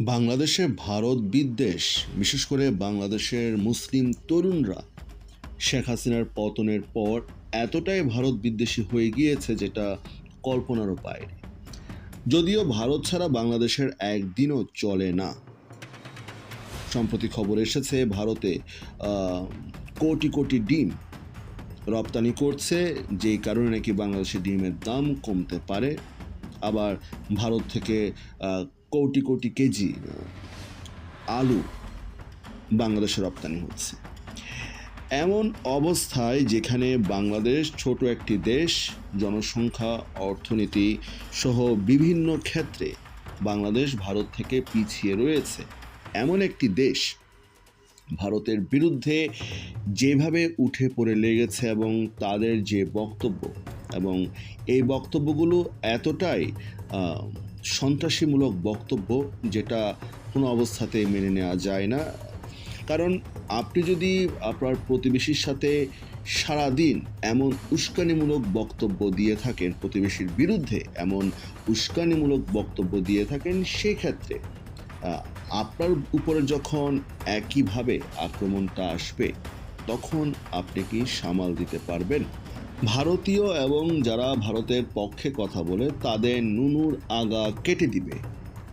বাংলাদেশে ভারত বিদ্বেষ, বিশেষ করে বাংলাদেশের মুসলিম তরুণরা। শেখ হাসিনার পতনের পর এতটাই ভারত বিদ্বেষী হয়ে গিয়েছে যেটা কল্পনারও বাইরে। যদিও ভারত ছাড়া বাংলাদেশের একদিনও চলে না। সম্প্রতি খবর এসেছে, ভারতে কোটি কোটি ডিম রপ্তানি করছে, যেই কারণে নাকি বাংলাদেশের ডিমের দাম কমতে পারে। আবার ভারত থেকে কোটি কোটি কেজি আলু বাংলাদেশে রপ্তানি হচ্ছে। এমন অবস্থায় যেখানে বাংলাদেশ ছোট একটি দেশ, জনসংখ্যা, অর্থনীতি সহ বিভিন্ন ক্ষেত্রে বাংলাদেশ ভারত থেকে পিছিয়ে রয়েছে। এমন একটি দেশ ভারতের বিরুদ্ধে যেভাবে উঠে পড়ে লেগেছে এবং তাদের যে বক্তব্য এবং এই বক্তব্যগুলো এতটাই সন্ত্রাসীমূলক বক্তব্য যেটা কোনো অবস্থাতেই মেনে নেওয়া যায় না। কারণ আপনি যদি আপনার প্রতিবেশীর সাথে সারাদিন এমন উস্কানিমূলক বক্তব্য দিয়ে থাকেন, প্রতিবেশীর বিরুদ্ধে এমন উস্কানিমূলক বক্তব্য দিয়ে থাকেন, সেক্ষেত্রে আপনার উপরে যখন একইভাবে আক্রমণটা আসবে, তখন আপনি কি সামাল দিতে পারবেন? ভারতীয় এবং যারা ভারতের পক্ষে কথা বলে, তাদের নুনুর আগা কেটে দিবে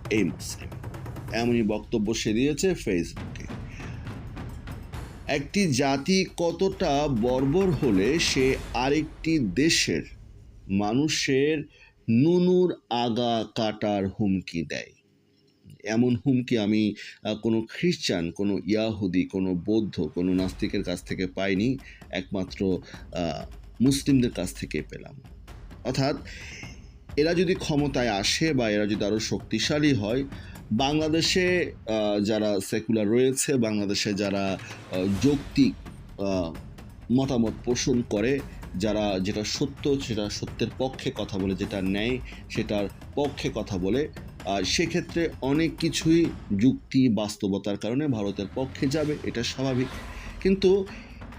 এই মুসলিম এমনই বক্তব্য সে দিয়েছে ফেসবুকে একটি জাতি কতটা বর্বর হলে সে আরেকটি দেশের মানুষের নুনুর আগা কাটার হুমকি দেয়। এমন হুমকি আমি কোনো খ্রিস্টান, কোনো ইয়াহুদি, কোনো বৌদ্ধ, কোনো নাস্তিকের কাছ থেকে পাইনি। একমাত্র মুসলিমদের কাছ থেকে পেলাম। অর্থাৎ এরা যদি ক্ষমতায় আসে বা এরা যদি আরও শক্তিশালী হয়, বাংলাদেশে যারা সেকুলার রয়েছে, বাংলাদেশে যারা যৌক্তিক মতামত পোষণ করে, যারা যেটা সত্য, সেটা সত্যের পক্ষে কথা বলে যেটা ন্যায়, সেটার পক্ষে কথা বলে সেক্ষেত্রে অনেক কিছুই যুক্তি, বাস্তবতার কারণে ভারতের পক্ষে যাবে, এটা স্বাভাবিক। কিন্তু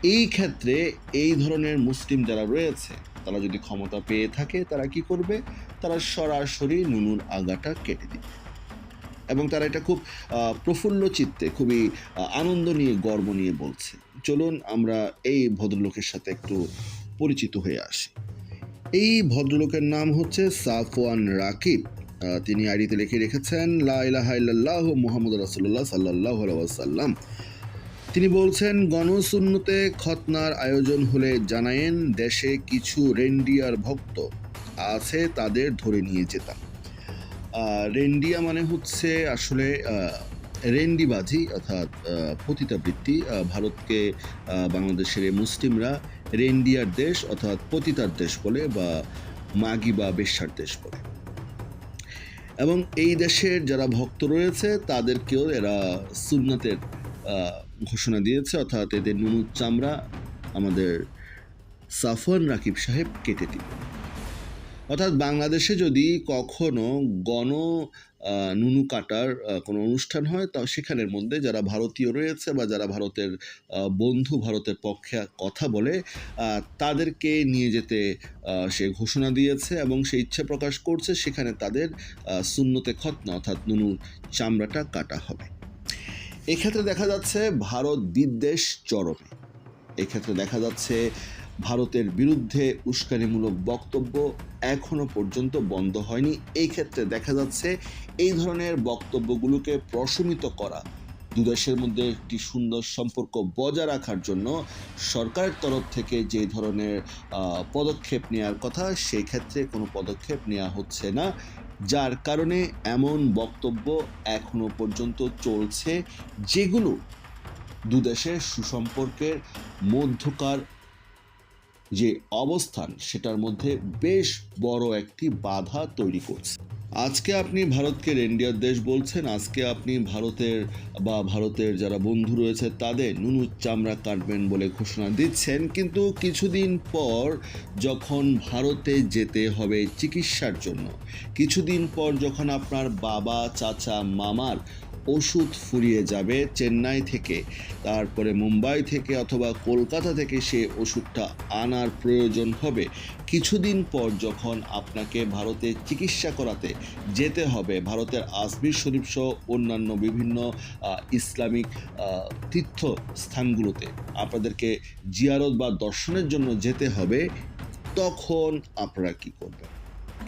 এই ক্ষেত্রে এই ধরনের মুসলিম যারা রয়েছে, তারা যদি ক্ষমতা পেয়ে থাকে, তারা কি করবে? তারা সরাসরি নুনুর আগাটা কেটে দিবে। এবং তারা এটা খুব প্রফুল্ল চিত্তে, খুবই আনন্দ নিয়ে, গর্ব নিয়ে বলছে। চলুন আমরা এই ভদ্রলোকের সাথে একটু পরিচিত হয়ে আসি। এই ভদ্রলোকের নাম হচ্ছে সাফওয়ান রাকিব। তিনি আইডিতে লিখে রেখেছেন, লা ইলাহা ইল্লাল্লাহ মুহাম্মদ রাসূলুল্লাহ সাল্লাল্লাহু আলাইহি ওয়াসাল্লাম। তিনি বলছেন, গণশূন্যতে খতনার আয়োজন হলে জানায়েন, দেশে কিছু রেন্ডিয়ার ভক্ত আছে, তাদের ধরে নিয়ে যেতাম। রেন্ডিয়া মানে হচ্ছে আসলে রেন্ডিবাজি অর্থাৎ পতিতাবৃত্তি। ভারতকে বাংলাদেশের মুসলিমরা রেন্ডিয়ার দেশ অর্থাৎ পতিতার দেশ বলে বা মাগি বা বেশ্যার দেশ বলে। এবং এই দেশের যারা ভক্ত রয়েছে, তাদেরকেও এরা সুন্নাতের ঘোষণা দিয়েছে, অর্থাৎ এদের নুনুর চামড়া আমাদের সাফওয়ান রাকিব সাহেব কেটে দিবে। অর্থাৎ বাংলাদেশে যদি কখনো গণ নুনু কাটার কোনো অনুষ্ঠান হয়, তা সেখানের মধ্যে যারা ভারতীয় রয়েছে বা যারা ভারতের বন্ধু ভারতের পক্ষে কথা বলে তাদেরকে নিয়ে যেতে সে ঘোষণা দিয়েছে এবং সে ইচ্ছে প্রকাশ করছে, সেখানে তাদের সুন্নতে খতনা অর্থাৎ নুনুর চামড়াটা কাটা হবে। এক্ষেত্রে দেখা যাচ্ছে ভারত বিদ্বেষ চরমে। এক্ষেত্রে দেখা যাচ্ছে ভারতের বিরুদ্ধে উস্কানিমূলক বক্তব্য এখনও পর্যন্ত বন্ধ হয়নি। এই ক্ষেত্রে দেখা যাচ্ছে এই ধরনের বক্তব্যগুলোকে প্রশমিত করা দুদেশের মধ্যে একটি সুন্দর সম্পর্ক বজায় রাখার জন্য সরকারের তরফ থেকে যে ধরনের পদক্ষেপ নেওয়ার কথা সেই ক্ষেত্রে কোনো পদক্ষেপ নেওয়া হচ্ছে না। যার কারণে এমন বক্তব্য এখনও পর্যন্ত চলছে যেগুলো দুদেশের সুসম্পর্কের মধ্যকার যে অবস্থান, সেটার মধ্যে বেশ বড় একটি বাধা তৈরি করছে। আজকে আপনি ভারতকে রেন্ডিয়ার দেশ বলছেন, আজকে আপনি ভারতের বা ভারতের যারা বন্ধু রয়েছে তাদের নুনু চামড়া কাটবেন বলে ঘোষণা দিচ্ছেন। কিন্তু কিছুদিন পর যখন ভারতে যেতে হবে চিকিৎসার জন্য, কিছুদিন পর যখন আপনার বাবা, চাচা, মামার ওষুধ ফুরিয়ে যাবে চেন্নাই থেকে। তারপরে মুম্বাই থেকে অথবা কলকাতা থেকে সে ওষুধটা আনার প্রয়োজন হবে। কিছুদিন পর যখন আপনাকে ভারতে চিকিৎসা করাতে যেতে হবে, ভারতের আজমির শরীফ সহ অন্যান্য বিভিন্ন ইসলামিক তীর্থ স্থানগুলোতে আপনাদেরকে জিয়ারত বা দর্শনের জন্য যেতে হবে, তখন আপনারা কি করবেন?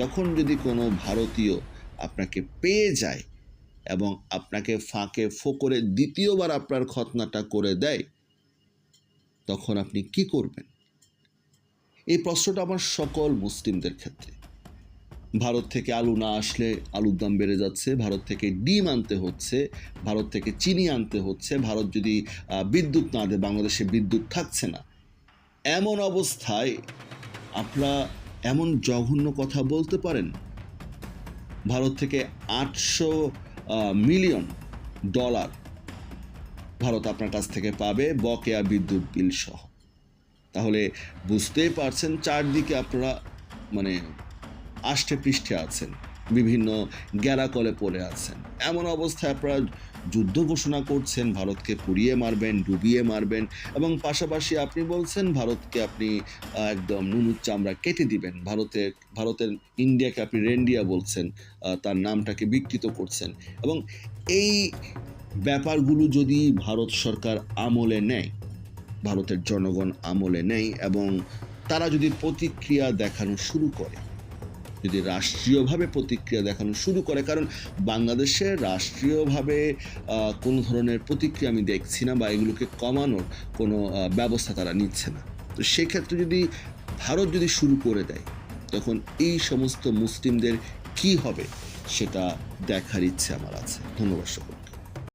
তখন যদি কোনো ভারতীয় আপনাকে পেয়ে যায় এবং আপনাকে ফাঁকে ফোকরে দ্বিতীয়বার আপনার খতনাটা করে দেয়, তখন আপনি কি করবেন? এই প্রশ্নটা আমার সকল মুসলিমদের ক্ষেত্রে। ভারত থেকে আলু না আসলে আলুর দাম বেড়ে যাচ্ছে, ভারত থেকে ডিম আনতে হচ্ছে, ভারত থেকে চিনি আনতে হচ্ছে, ভারত যদি বিদ্যুৎ না দেয়, বাংলাদেশে বিদ্যুৎ থাকছে না। এমন অবস্থায় আপনারা এমন জঘন্য কথা বলতে পারেন? ভারত থেকে আটশো মিলিয়ন ডলার ভারত আপনার কাছ থেকে পাবে বকেয়া বিদ্যুৎ বিল সহ। তাহলে বুঝতেই পারছেন, চারদিকে আপনারা মানে আষ্টে পৃষ্ঠে আছেন, বিভিন্ন গ্যারাকলে পড়ে আছেন। এমন অবস্থায় আপনারা যুদ্ধ ঘোষণা করছেন, ভারতকে পুড়িয়ে মারবেন, ডুবিয়ে মারবেন এবং পাশাপাশি আপনি বলছেন, ভারতকে আপনি একদম নুনুর চামড়া কেটে দিবেন। ভারতে ভারতের ইন্ডিয়াকে আপনি রেন্ডিয়া বলছেন তার নামটাকে বিকৃত করছেন এবং এই ব্যাপারগুলো যদি ভারত সরকার আমলে নেয়, ভারতের জনগণ আমলে নেয় এবং তারা যদি প্রতিক্রিয়া দেখানো শুরু করে যদি রাষ্ট্রীয়ভাবে প্রতিক্রিয়া দেখানো শুরু করে, কারণ বাংলাদেশে রাষ্ট্রীয়ভাবে কোনো ধরনের প্রতিক্রিয়া আমি দেখছি না বা এগুলোকে কমানোর কোনো ব্যবস্থা তারা নিচ্ছে না। তো সেক্ষেত্রে যদি ভারত যদি শুরু করে দেয়, তখন এই সমস্ত মুসলিমদের কি হবে সেটা দেখার ইচ্ছে আমার আছে। ধন্যবাদ সকলকে।